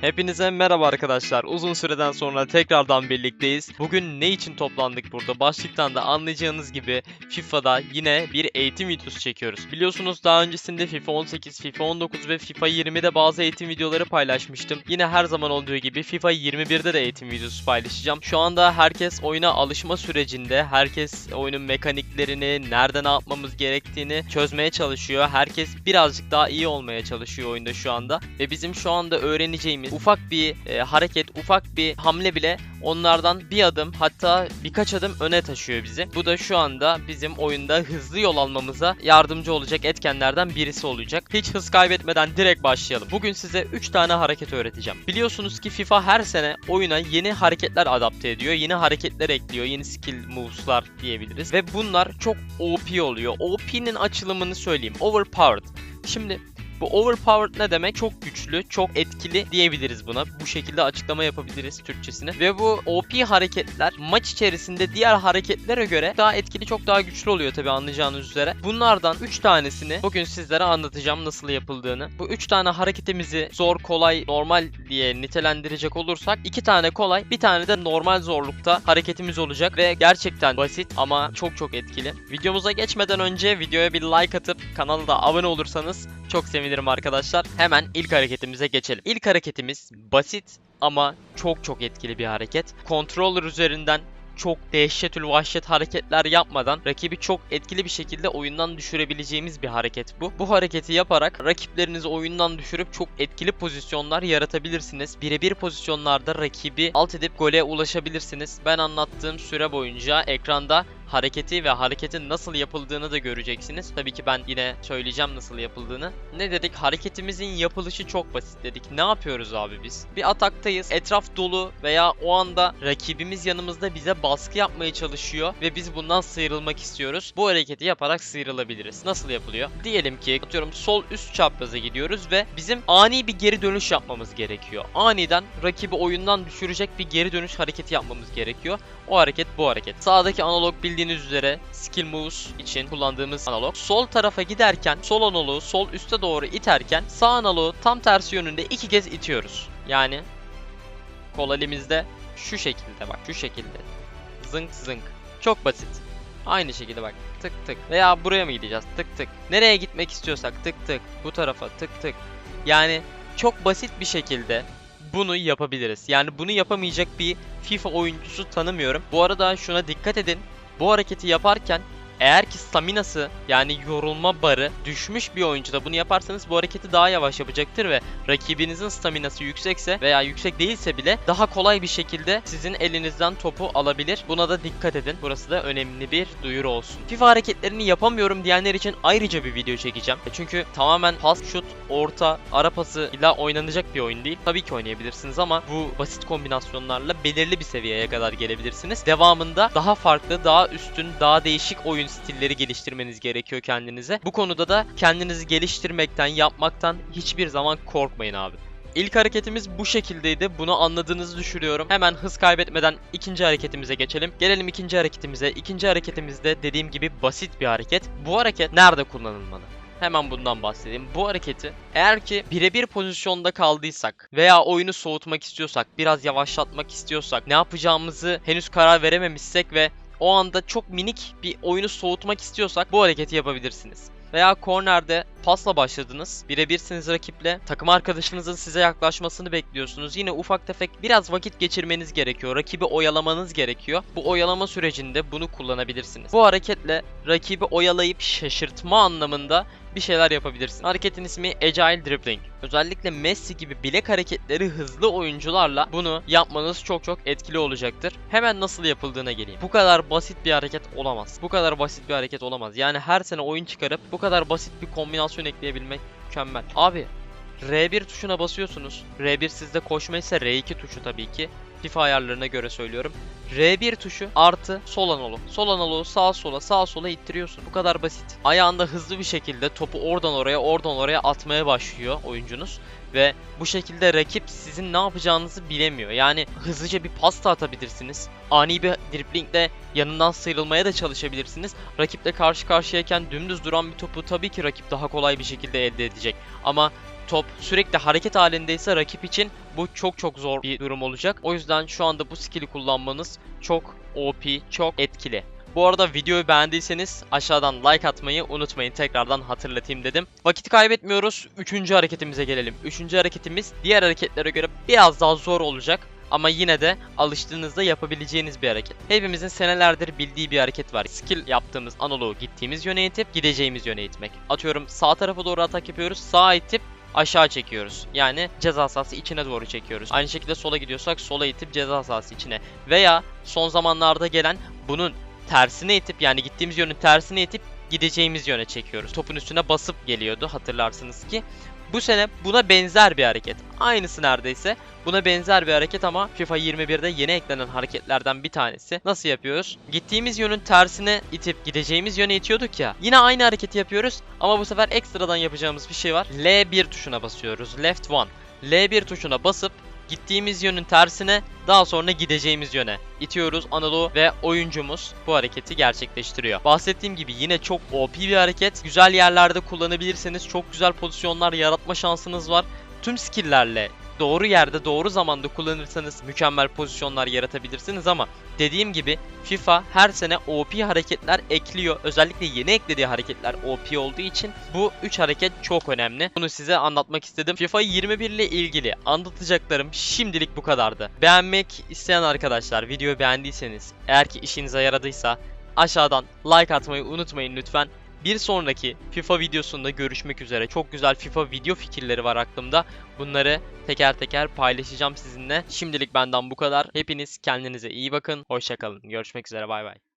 Hepinize merhaba arkadaşlar. Uzun süreden sonra tekrardan birlikteyiz. Bugün ne için toplandık burada? Başlıktan da anlayacağınız gibi FIFA'da yine bir eğitim videosu çekiyoruz. Biliyorsunuz daha öncesinde FIFA 18, FIFA 19 ve FIFA 20'de bazı eğitim videoları paylaşmıştım. Yine her zaman olduğu gibi FIFA 21'de de eğitim videosu paylaşacağım. Şu anda herkes oyuna alışma sürecinde. Herkes oyunun mekaniklerini, nerede ne yapmamız gerektiğini çözmeye çalışıyor. Herkes birazcık daha iyi olmaya çalışıyor oyunda şu anda. Ve bizim şu anda öğreneceğimiz ufak bir e, hareket, ufak bir hamle bile onlardan bir adım hatta birkaç adım öne taşıyor bizi. Bu da şu anda bizim oyunda hızlı yol almamıza yardımcı olacak etkenlerden birisi olacak. Hiç hız kaybetmeden direkt başlayalım. Bugün size 3 tane hareket öğreteceğim. Biliyorsunuz ki FIFA her sene oyuna yeni hareketler adapte ediyor. Yeni hareketler ekliyor. Yeni skill moves'lar diyebiliriz. Ve bunlar çok OP oluyor. OP'nin açılımını söyleyeyim. Overpowered. Şimdi bu overpowered ne demek? Çok güçlü, çok etkili diyebiliriz buna. Bu şekilde açıklama yapabiliriz Türkçesini. Ve bu OP hareketler maç içerisinde diğer hareketlere göre daha etkili, çok daha güçlü oluyor tabi anlayacağınız üzere. Bunlardan 3 tanesini bugün sizlere anlatacağım nasıl yapıldığını. Bu 3 tane hareketimizi zor, kolay, normal diye nitelendirecek olursak 2 tane kolay, bir tane de normal zorlukta hareketimiz olacak ve gerçekten basit ama çok çok etkili. Videomuza geçmeden önce videoya bir like atıp kanala da abone olursanız çok sevinirim arkadaşlar. Hemen ilk hareketimize geçelim. İlk hareketimiz basit ama çok çok etkili bir hareket. Controller üzerinden çok dehşetül vahşet hareketler yapmadan rakibi çok etkili bir şekilde oyundan düşürebileceğimiz bir hareket bu. Bu hareketi yaparak rakiplerinizi oyundan düşürüp çok etkili pozisyonlar yaratabilirsiniz. Birebir pozisyonlarda rakibi alt edip gole ulaşabilirsiniz. Ben anlattığım süre boyunca ekranda hareketi ve hareketin nasıl yapıldığını da göreceksiniz. Tabii ki ben yine söyleyeceğim nasıl yapıldığını. Ne dedik? Hareketimizin yapılışı çok basit dedik. Ne yapıyoruz abi biz? Bir ataktayız. Etraf dolu veya o anda rakibimiz yanımızda bize baskı yapmaya çalışıyor ve biz bundan sıyrılmak istiyoruz. Bu hareketi yaparak sıyrılabiliriz. Nasıl yapılıyor? Diyelim ki atıyorum sol üst çapraza gidiyoruz ve bizim ani bir geri dönüş yapmamız gerekiyor. Aniden rakibi oyundan düşürecek bir geri dönüş hareketi yapmamız gerekiyor. O hareket bu hareket. Sağdaki analog bildiğiniz üzere skill moves için kullandığımız analog. Sol tarafa giderken sol analogu sol üste doğru iterken sağ analogu tam tersi yönünde iki kez itiyoruz. Yani kol elimizde şu şekilde bak şu şekilde. Zınk zınk. Çok basit. Aynı şekilde bak tık tık veya buraya mı gideceğiz tık tık. Nereye gitmek istiyorsak tık tık bu tarafa tık tık. Yani çok basit bir şekilde bunu yapabiliriz. Yani bunu yapamayacak bir FIFA oyuncusu tanımıyorum. Bu arada şuna dikkat edin. Bu hareketi yaparken eğer ki staminası yani yorulma barı düşmüş bir oyuncuda bunu yaparsanız bu hareketi daha yavaş yapacaktır ve rakibinizin staminası yüksekse veya yüksek değilse bile daha kolay bir şekilde sizin elinizden topu alabilir. Buna da dikkat edin. Burası da önemli bir duyuru olsun. FIFA hareketlerini yapamıyorum diyenler için ayrıca bir video çekeceğim. E Çünkü tamamen pas, şut, orta, ara pası ile oynanacak bir oyun değil. Tabii ki oynayabilirsiniz ama bu basit kombinasyonlarla belirli bir seviyeye kadar gelebilirsiniz. Devamında daha farklı, daha üstün, daha değişik oyun stilleri geliştirmeniz gerekiyor kendinize. Bu konuda da kendinizi geliştirmekten, yapmaktan hiçbir zaman korkmayın abi. İlk hareketimiz bu şekildeydi. Bunu anladığınızı düşünüyorum. Hemen hız kaybetmeden ikinci hareketimize geçelim. Gelelim ikinci hareketimize. İkinci hareketimizde dediğim gibi basit bir hareket. Bu hareket nerede kullanılmalı? Hemen bundan bahsedeyim. Bu hareketi eğer ki birebir pozisyonda kaldıysak veya oyunu soğutmak istiyorsak, biraz yavaşlatmak istiyorsak, ne yapacağımızı henüz karar verememişsek ve o anda çok minik bir oyunu soğutmak istiyorsak bu hareketi yapabilirsiniz. Veya kornerde pasla başladınız. Birebirsiniz rakiple. Takım arkadaşınızın size yaklaşmasını bekliyorsunuz. Yine ufak tefek biraz vakit geçirmeniz gerekiyor. Rakibi oyalamanız gerekiyor. Bu oyalama sürecinde bunu kullanabilirsiniz. Bu hareketle rakibi oyalayıp şaşırtma anlamında bir şeyler yapabilirsin. Hareketin ismi Agile Dribbling. Özellikle Messi gibi bilek hareketleri hızlı oyuncularla bunu yapmanız çok çok etkili olacaktır. Hemen nasıl yapıldığına geleyim. Bu kadar basit bir hareket olamaz. Bu kadar basit bir hareket olamaz. Yani her sene oyun çıkarıp bu kadar basit bir kombinasyon ekleyebilmek mükemmel. Abi R1 tuşuna basıyorsunuz. R1 sizde koşma ise R2 tuşu tabii ki. FIFA ayarlarına göre söylüyorum. R1 tuşu artı sol analog. Sol analogu sağa sola sağa sola ittiriyorsun. Bu kadar basit. Ayağında hızlı bir şekilde topu oradan oraya oradan oraya atmaya başlıyor oyuncunuz. Ve bu şekilde rakip sizin ne yapacağınızı bilemiyor. Yani hızlıca bir pas da atabilirsiniz. Ani bir driblingle yanından sıyrılmaya da çalışabilirsiniz. Rakiple karşı karşıyayken dümdüz duran bir topu tabii ki rakip daha kolay bir şekilde elde edecek. Ama top sürekli hareket halindeyse rakip için bu çok çok zor bir durum olacak. O yüzden şu anda bu skill'i kullanmanız çok OP, çok etkili. Bu arada videoyu beğendiyseniz aşağıdan like atmayı unutmayın. Tekrardan hatırlatayım dedim. Vakit kaybetmiyoruz. Üçüncü hareketimize gelelim. Üçüncü hareketimiz diğer hareketlere göre biraz daha zor olacak. Ama yine de alıştığınızda yapabileceğiniz bir hareket. Hepimizin senelerdir bildiği bir hareket var. Skill yaptığımız analogu gittiğimiz yöne itip gideceğimiz yöne itmek. Atıyorum sağ tarafa doğru atak yapıyoruz. Sağa itip aşağı çekiyoruz. Yani ceza sahası içine doğru çekiyoruz. Aynı şekilde sola gidiyorsak sola itip ceza sahası içine. Veya son zamanlarda gelen bunun tersine itip yani gittiğimiz yönün tersine itip gideceğimiz yöne çekiyoruz. Topun üstüne basıp geliyordu hatırlarsınız ki. Bu sene buna benzer bir hareket. Aynısı neredeyse. Buna benzer bir hareket ama FIFA 21'de yeni eklenen hareketlerden bir tanesi. Nasıl yapıyoruz? Gittiğimiz yönün tersine itip gideceğimiz yöne itiyorduk ya. Yine aynı hareketi yapıyoruz ama bu sefer ekstradan yapacağımız bir şey var. L1 tuşuna basıyoruz. Left 1. L1 tuşuna basıp gittiğimiz yönün tersine daha sonra gideceğimiz yöne itiyoruz analogu ve oyuncumuz bu hareketi gerçekleştiriyor. Bahsettiğim gibi yine çok OP bir hareket. Güzel yerlerde kullanabilirseniz çok güzel pozisyonlar yaratma şansınız var. Tüm skill'lerle doğru yerde doğru zamanda kullanırsanız mükemmel pozisyonlar yaratabilirsiniz ama dediğim gibi FIFA her sene OP hareketler ekliyor. Özellikle yeni eklediği hareketler OP olduğu için bu 3 hareket çok önemli. Bunu size anlatmak istedim. FIFA 21 ile ilgili anlatacaklarım şimdilik bu kadardı. Beğenmek isteyen arkadaşlar videoyu beğendiyseniz eğer ki işinize yaradıysa aşağıdan like atmayı unutmayın lütfen. Bir sonraki FIFA videosunda görüşmek üzere. Çok güzel FIFA video fikirleri var aklımda. Bunları teker teker paylaşacağım sizinle. Şimdilik benden bu kadar. Hepiniz kendinize iyi bakın. Hoşçakalın. Görüşmek üzere. Bay bay.